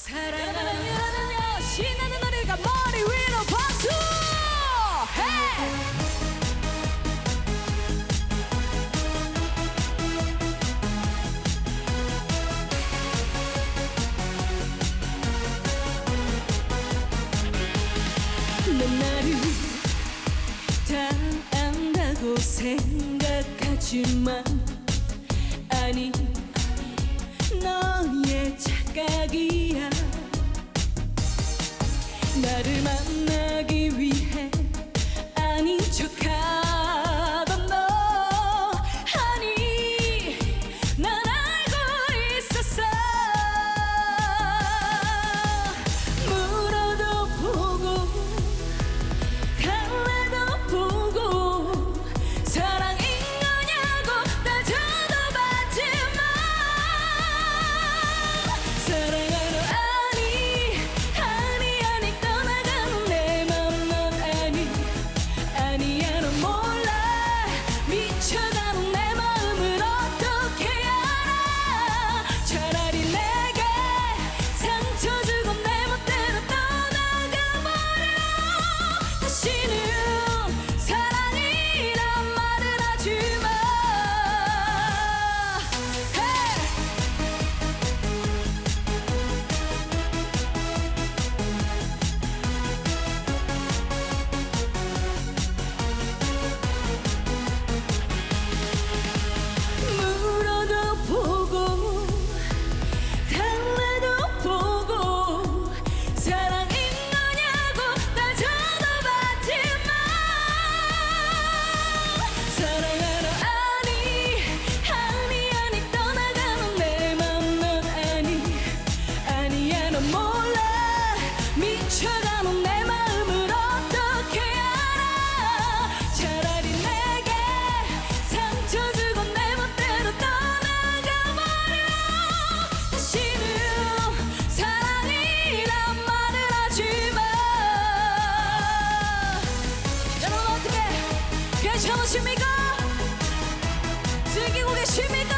사랑하는 여여 신나는 노래가 머리 위로 박수 해! 넌 나를 다 안다고 생각하지만 아니 나를 만나기 위해 아닌 척하 괜찮으십니까? 즐기고 계십니까?